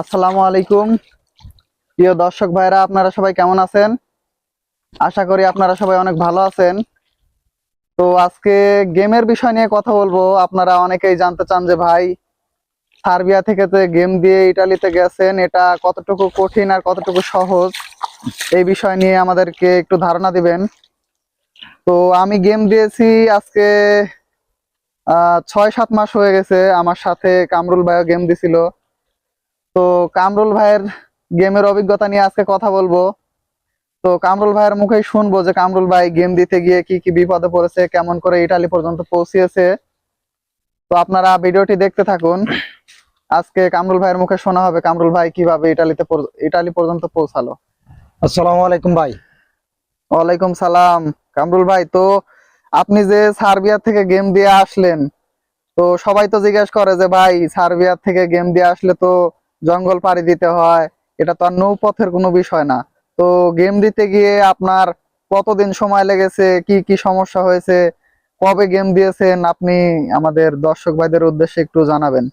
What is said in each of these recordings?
আসসালামু আলাইকুম। প্রিয় দর্শক ভাইরা, আপনারা সবাই কেমন আছেন? আশা করি আপনারা সবাই অনেক ভালো আছেন। তো আজকে গেমের বিষয় নিয়ে কথা বলব। আপনারা অনেকেই জানতে চান যে, ভাই, সার্বিয়া থেকে যে গেম দিয়ে ইটালিতে গেছেন, এটা কতটুকু কঠিন আর কতটুকু সহজ? এই বিষয় নিয়ে আমাদেরকে একটু ধারণা দিবেন। তো আমি গেম দিয়েছি আজকে ছয় সাত মাস হয়ে গেছে। আমার সাথে কামরুল ভাইও গেম দিছিল। তো কামরুল ভাইয়ের গেমের অভিজ্ঞতা নিয়ে আজকে কথা বলব। তো কামরুল ভাইয়ের মুখে শুনব যে কামরুল ভাই গেম দিতে গিয়ে কি কি বিপদে পড়েছে কেমন করে ইটালি পর্যন্ত পৌঁছিয়েছে। তো আপনারা ভিডিওটি দেখতে থাকুন। আজকে কামরুল ভাইয়ের মুখে শোনা হবে কামরুল ভাই কীভাবে ইটালিতে ইটালি পর্যন্ত পৌঁছালো। আসসালামু আলাইকুম ভাই। ওয়ালাইকুম সালাম। কামরুল ভাই তো আপনি যে সার্বিয়া থেকে গেম দিয়ে আসলেন তো সবাই তো জিজ্ঞেস করে যে ভাই সার্বিয়া থেকে গেম দিয়ে আসলে তো জঙ্গল পাড়ি দিতে হয়, এটা তো আর নৌপথের কোনো বিষয় না। তো গেম দিতে গিয়ে আপনার কতদিন সময় লেগেছে, কি কি সমস্যা হয়েছে, কবে গেম দিয়েছেন, আপনি আমাদের দর্শক ভাইদের উদ্দেশ্যে একটু জানাবেন।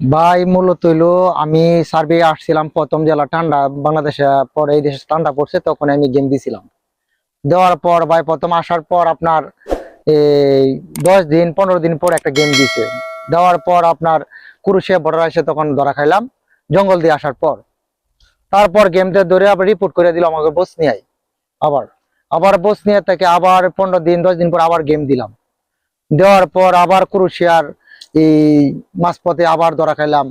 ভাই, মূলত হইল আমি সার্ভে আসছিলাম প্রথম জেলা ঠান্ডা বাংলাদেশে, পরে এই দেশে ঠান্ডা পড়ছে, তখন আমি গেম দিছিলাম। দেওয়ার পর ভাই, প্রথম আসার পর আপনার এই দশ দিন, পনেরো দিন পর একটা গেম দিছে। দেওয়ার পর আপনার কুরুশে বর্ডার এসে তখন ধরা খাইলাম, জঙ্গল দিয়ে আসার পর। তারপর গেমটা ধরে আবার রিপোর্ট করে দিল আমাকে বসনিয়ায়। আবার আবার বসনিয়া থেকে আবার পনেরো দিন, দশ দিন পর আবার গেম দিলাম। দেওয়ার পর আবার কুরুশিয়ার এই মাঝপথে আবার ধরা খাইলাম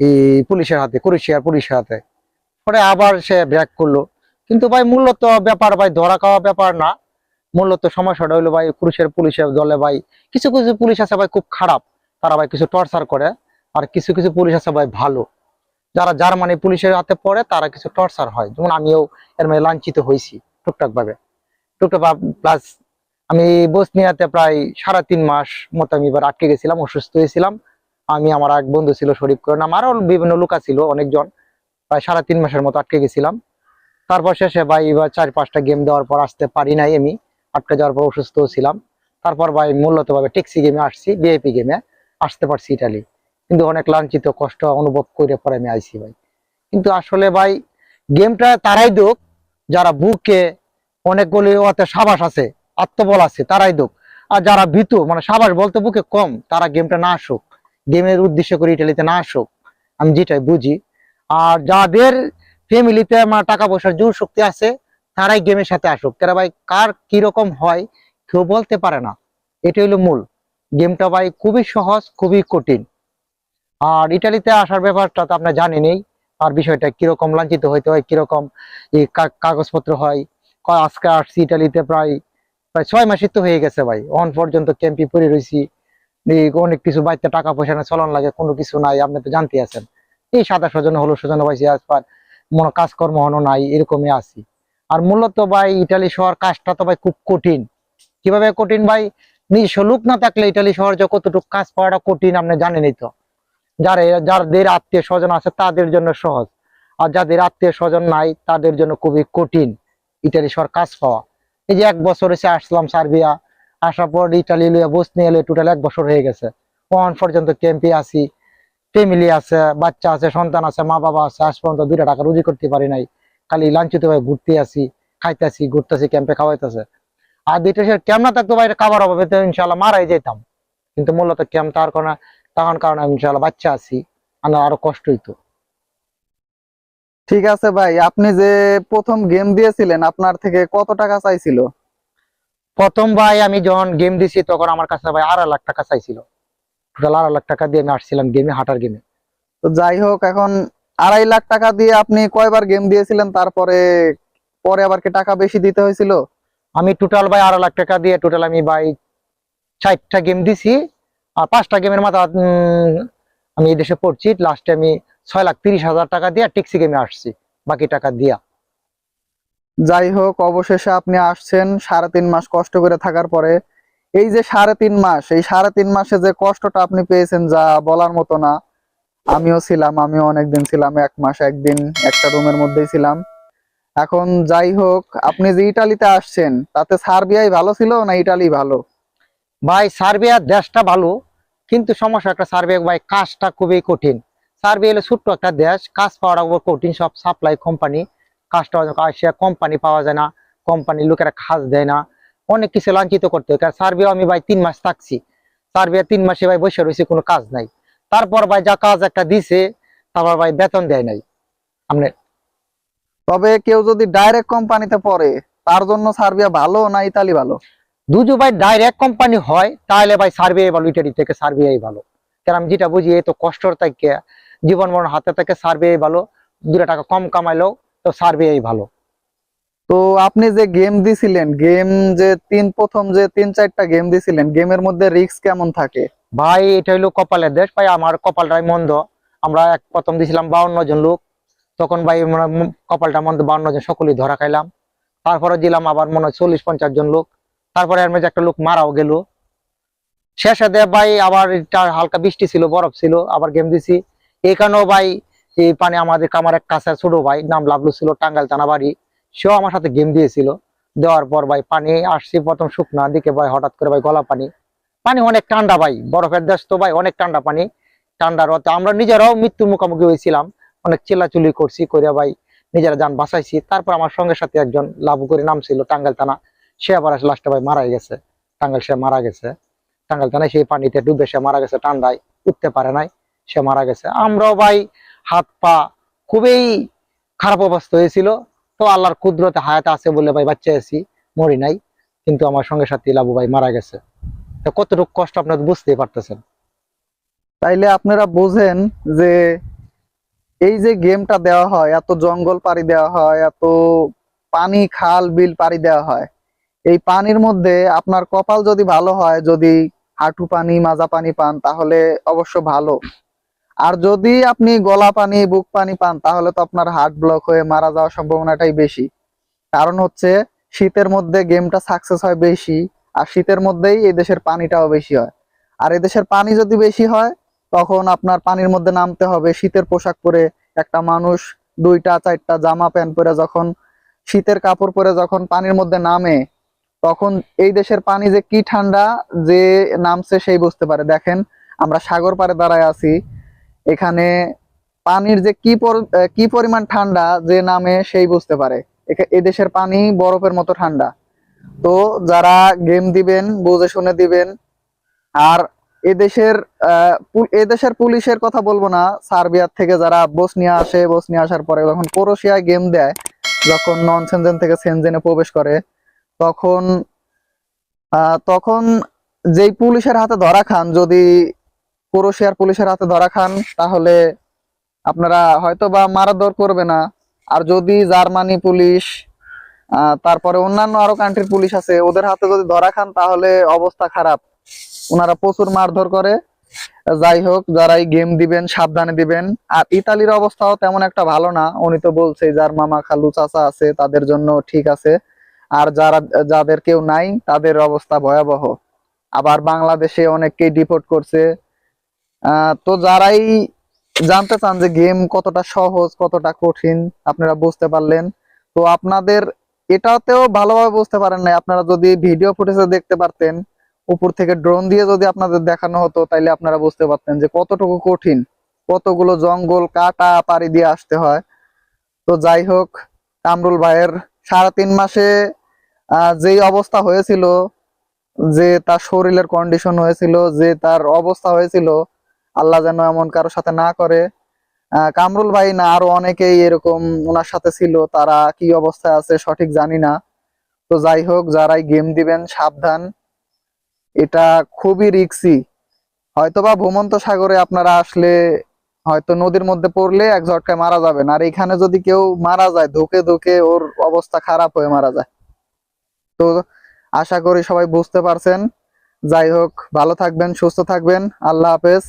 এই পুলিশের হাতে, কুরুশিয়ার পুলিশের হাতে। পরে আবার সে ব্যাক করল। কিন্তু ভাই, মূলত ব্যাপার ভাই, ধরা খাওয়া ব্যাপার না। মূলত সমস্যাটা হলো ভাই কুরুশের পুলিশের দলে ভাই, কিছু কিছু পুলিশ আছে ভাই, খুব খারাপ। তারা ভাই কিছু টর্চার করে। আর কিছু কিছু পুলিশ আছে ভাই ভালো। যারা জার্মানি পুলিশের হাতে পড়ে, তারা কিছু টর্চার হয়। যেমন আমিও এর মধ্যে লাঞ্ছিত হয়েছি টুকটাক ভাবে টুকটাক প্লাস আমি বসনিয়াতে প্রায় সাড়ে তিন মাস মতো আমি এবার আটকে গেছিলাম, অসুস্থ হয়েছিলাম। আমি আমার এক বন্ধু ছিল শরীফ করেন আমারও বিভিন্ন লোকা ছিল, অনেকজন। প্রায় সাড়ে তিন মাসের মতো আটকে গেছিলাম। তারপর শেষে ভাই এবার চার পাঁচটা গেম দেওয়ার পর আসতে পারি নাই আমি। আটকে যাওয়ার পর অসুস্থ ছিলাম। তারপর ভাই মূলত ভাবে ট্যাক্সি গেমে আসছি বিএপি গেমে আসতে পারছি ইটালি কিন্তু অনেক লাঞ্ছিত, কষ্ট অনুভব করে পরে আমি আইছি ভাই। কিন্তু আসলে ভাই, গেমটা তারাই দোক, যারা বুকে অনেকগুলি ওতে সাবাস আছে, আত্মবল আছে, তারাই দোক। আর যারা ভীতু মানে সাবাস বলতে বুকে কম, তারা গেমটা না আসুক। গেমের উদ্দেশ্য করে ইটালিতে না আসুক, আমি যেটাই বুঝি। আর যাদের ফ্যামিলিতে আমার টাকা পয়সার জোর শক্তি আছে, তারাই গেমের সাথে আসুক। তারা ভাই, কার কীরকম হয়, কেউ বলতে পারে না। এটা হলো মূল। গেমটা ভাই খুবই সহজ, খুবই কঠিন। আর ইটালিতে আসার ব্যাপারটা তো আপনার জানেনই আর বিষয়টা কীরকম লাঞ্ছিত হইতে হয়, কীরকম কাগজপত্র হয়। আজকে আসছি ইটালিতে প্রায় প্রায় ছয় মাসই তো হয়ে গেছে ভাই। অন পর্যন্ত ক্যাম্পে পড়ে রয়েছি অনেক কিছু বাড়িতে টাকা পয়সা না চলন লাগে, কোনো কিছু নাই, আপনি তো জানতে আছেন। এই সাদা স্বজন, হলো স্বজন পাইছি আজ পার মনে কাজকর্ম হনো নাই, এরকমই আছি। আর মূলত ভাই, ইটালি শহর কাজটা তো ভাই খুব কঠিন। কীভাবে কঠিন ভাই? নিজস্ব লোক না থাকলে ইটালি শহর যে কতটুকু কাজ পাওয়াটা কঠিন, আপনি জানেনই তো। যারা যাদের আত্মীয় স্বজন আছে তাদের জন্য সহজ। আর যাদের আত্মীয় স্বজন নাই, তাদের জন্য খুবই কঠিন ইটালি শহর কাজ পাওয়া। এই যে এক বছর এসে আসলাম সার্বিয়া, আসার পর ইটালি লিয়ে বসনি এলে টোটাল এক বছর হয়ে গেছে। ওয়ান পর্যন্ত ক্যাম্পে আছি ফ্যামিলি আছে, বাচ্চা আছে, সন্তান আছে, মা বাবা আছে, আজ পর্যন্ত দুইটা টাকা রুজি করতে পারি নাই। খালি লাঞ্ছিত হয়ে ঘুরতে আসি খাইতেছি, ঘুরতেছি ক্যাম্পে খাওয়াইতেছে। আর দুইটা সে ক্যাম্প না থাকতো বাইরে খাবার অভাবে তো ইনশাল্লাহ মারাই যেতাম কিন্তু মূলত ক্যাম্প তার কারণে তখন কারণে আমি ইনশাল্লাহ বাচ্চা আছি আমার আরও কষ্ট হইতো। ঠিক আছে ভাই আপনি যে প্রথম গেম দিয়েছিলেন আপনার থেকে কত টাকা চাইছিল? প্রথম ভাই আমি যখন গেম দিছি তখন আমার কাছে ভাই আড়াই লাখ টাকা চাইছিল। টোটাল আড়াই লাখ টাকা দিয়ে আমি আসছিলাম গেমে হাঁটার গেমে তো যাই হোক এখন আড়াই লাখ টাকা দিয়ে আপনি কয়বার গেম দিয়েছিলেন? তারপরে পরে আবার কি টাকা বেশি দিতে হয়েছিল? আমি টোটাল ভাই আড়াই লাখ টাকা দিয়ে টোটাল আমি ভাই ষাটটা গেম দিছি। আর পাঁচটা গেমের মাথা আমি এই দেশে পড়ছি লাস্টে আমি ছয় লাখ তিরিশ হাজার টাকা দিয়ে ট্যাক্সি গেমে আসছি বাকি টাকা দিয়া। যাই হোক অবশেষে আপনি আসছেন সাড়ে তিন মাস কষ্ট করে থাকার পরে। এই যে সাড়ে তিন মাস এই সাড়ে তিন মাসে যে কষ্টটা আপনি পেয়েছেন যা বলার মতো না আমিও ছিলাম আমিও অনেকদিন ছিলাম এক মাস একদিন একটা রুমের মধ্যেই ছিলাম। এখন যাই হোক আপনি যে ইটালিতে আসছেন তাতে সার্বিয়াই ভালো ছিল না ইটালি ভালো? ভাই সার্বিয়া দেশটা ভালো কিন্তু সমস্যা একটা সার্বিয়া ভাই, কাজটা খুবই কঠিন। সার্বিয়া হলো ছোট্ট একটা দেশ, কাজ উপর কঠিন, সব সাপ্লাই কোম্পানি কাজটা আসিয়া কোম্পানি পাওয়া যায় না কোম্পানি লোকেরা কাজ দেয় না, অনেক কিছু লাঞ্ছিত করতে হয়। কারণ সার্বিয়া আমি, ভাই, তিন মাস থাকছি। সার্বিয়া তিন মাসে, ভাই, বসে রয়েছে, কোনো কাজ নাই। তারপর, ভাই, যা কাজ একটা দিছে, তারপর, ভাই, বেতন দেয় নাই। আপনি তবে কেউ যদি ডাইরেক্ট কোম্পানিতে পড়ে, তার জন্য সার্বিয়া ভালো না ইতালি ভালো? দুজো ভাই ডাইরেক্ট কোম্পানি হয় তাহলে ভাই সার্বিয়াই ভালো ইটালি থেকে সার্বিয়াই ভালো। কারণ আমি যেটা বুঝি এই তো কষ্টর থেকে জীবন মরণ হাতে থেকে সার্বিয়াই ভালো দুটো টাকা কম কামাইলেও তো সার্বিয়াই ভালো। তো আপনি যে গেম দিছিলেন গেম যে তিন প্রথম যে তিন চারটা গেম দিছিলেন গেমের মধ্যে রিস্ক কেমন থাকে? ভাই এটা হইল কপালের দেশ ভাই আমার কপালটাই মন্দ। আমরা এক প্রথম দিছিলাম বাউন্ন জন লোক তখন ভাই কপালটা মন্দ বাউন্ন জন সকলেই ধরা খাইলাম। তারপরে দিলাম আবার মনে হয় চল্লিশ পঞ্চাশ জন লোক। তারপরে এর মধ্যে একটা লোক মারাও গেল। শেষে দে ভাই আবার হালকা বৃষ্টি ছিল, বরফ ছিল, আবার গেম দিছি। এই কারণেও ভাই এই পানি আমাদের আমার এক কাছে ছোট ভাই, নাম লাভলু ছিল, টাঙ্গাইল থানা বাড়ি সেও আমার সাথে গেম দিয়েছিল। দেওয়ার পর ভাই পানি আসছি প্রথম শুকনা দিকে ভাই, হঠাৎ করে ভাই গলা পানি। পানি অনেক ঠান্ডা ভাই, বরফের দেশ তো ভাই অনেক ঠান্ডা পানি। ঠান্ডার হতে আমরা নিজেরাও মৃত্যুর মুখোমুখি হয়েছিলাম। অনেক চিল্লাচুলি করছি করে ভাই নিজেরা যান বাঁচাইছি। তারপর আমার সঙ্গে সাথে একজন লাভু করে নাম ছিল, টাঙ্গাইল থানা সে আবার লাস্টে ভাই মারা গেছে। টাঙ্গাইল সে মারা গেছে। টাঙ্গাইল থানায় সেই পানিতে ডুবে সে মারা গেছে ঠান্ডায় উঠতে পারে নাই, সে মারা গেছে। আমরাও ভাই হাত পা খুবই খারাপ অবস্থা হয়েছিল। তো আল্লাহর কুদরতে হায়াত আছে বলে ভাই বাচ্চা আছি, মরি নাই। কিন্তু আমার সঙ্গে সাথে লাভু ভাই মারা গেছে। তো কতটুকু কষ্ট আপনার বুঝতেই পারতেছেন? তাইলে আপনারা বুঝেন যে এই যে গেমটা দেওয়া হয়, এত জঙ্গল পাড়ি দেওয়া হয়, এত পানি, খাল, বিল পাড়ি দেওয়া হয় এই পানির মধ্যে আপনার কপাল যদি ভালো হয়, যদি হাঁটু পানি, মাজা পানি পান, তাহলে অবশ্য ভালো। আর যদি আপনি গলা পানি, বুক পানি পান, তাহলে তো আপনার হার্ট ব্লক হয়ে মারা যাওয়ার সম্ভাবনাটাই বেশি। কারণ হচ্ছে, শীতের মধ্যে গেমটা সাকসেস হয় বেশি, আর শীতের মধ্যেই এই দেশের পানিটাও বেশি হয়। আর এই দেশের পানি যদি বেশি হয়, তখন আপনার পানির মধ্যে নামতে হবে। শীতের পোশাক পরে একটা মানুষ দুইটা, চারটা জামা প্যান্ট পরে যখন, শীতের কাপড় পরে যখন পানির মধ্যে নামে তখন এই দেশের পানি যে কি ঠান্ডা যে নামছে সেই বুঝতে পারে। দেখেন, আমরা সাগর পাড়ে দাঁড়ায় আছি, এখানে পানির যে কি পর- কি পরিমাণ ঠান্ডা যে নামে সেই বুঝতে পারে। এখা- এই দেশের পানি বরফের মতো ঠান্ডা। তো যারা গেম দিবেন, বুঝে শুনে দিবেন, আর এদেশের এদেশের পুলিশের কথা বলব না, সার্বিয়ার থেকে যারা বসনিয়া আসে, বসনিয়া আসার পরে যখন ক্রোশিয়ায় গেম দেয়, যখন নন সেনজেন থেকে সেনজেনে প্রবেশ করে তখন তখন যেই পুলিশের হাতে ধরা খান, যদি ক্রোশিয়ার পুলিশের হাতে ধরা খান, তাহলে আপনারা হয়তো বা মারাদর করবে না। আর যদি জার্মানি পুলিশ তারপরে অন্যান্য আরও কান্ট্রির পুলিশ আছে, ওদের হাতে যদি ধরা খান, তাহলে অবস্থা খারাপ। ওনারা প্রচুর মারধর করে। যাই হোক, যারা এই গেম দিবেন, সাবধানে দিবেন। আর ইতালির অবস্থাও তেমন একটা ভালো না। উনি তো বলছে যার মামা খালু চাচা আছে, তাদের জন্য ঠিক আছে। আর যারা, যাদের কেউ নাই, তাদের অবস্থা ভয়াবহ। আবার বাংলাদেশে অনেককেই ডিপোর্ট করছে। তো যারাই জানতে চান যে গেম কতটা সহজ, কতটা কঠিন, আপনারা বুঝতে পারলেন। তো আপনাদের এটাতেও ভালোভাবে বুঝতে পারেন না আপনারা যদি ভিডিও ফুটেজে দেখতে পারতেন, উপর থেকে ড্রোন দিয়ে যদি আপনাদের দেখানো হতো, তাইলে আপনারা বুঝতে পারতেন যে কতটুকু কঠিন, কতগুলো জঙ্গল, কাটা, পাড়ি দিয়ে আসতে হয়। তো যাই হোক, কামরুল ভাইয়ের সাড়ে তিন মাসে যেই অবস্থা হয়েছিল, যে তার শরীরের কন্ডিশন হয়েছিল, যে তার অবস্থা হয়েছিল, আল্লাহ যেন এমন কারোর সাথে না করে। কামরুল ভাই না, আরও অনেকেই এরকম ওনার সাথে ছিল, তারা কি অবস্থায় আছে সঠিক জানি না। তো যাই হোক, যারাই গেম দিবেন, সাবধান। এটা খুবই রিক্সি হয়তোবা ভূমন্ত সাগরে আপনারা আসলে হয়তো নদীর মধ্যে পড়লে এক ঝটকায় মারা যাবেন। আর এখানে যদি কেউ মারা যায়, ধুকে ধুকে ওর অবস্থা খারাপ হয়ে মারা যায়। তো আশা করি সবাই বুঝতে পারছেন। যাই হোক ভালো থাকবেন সুস্থ থাকবেন। আল্লাহ হাফেজ।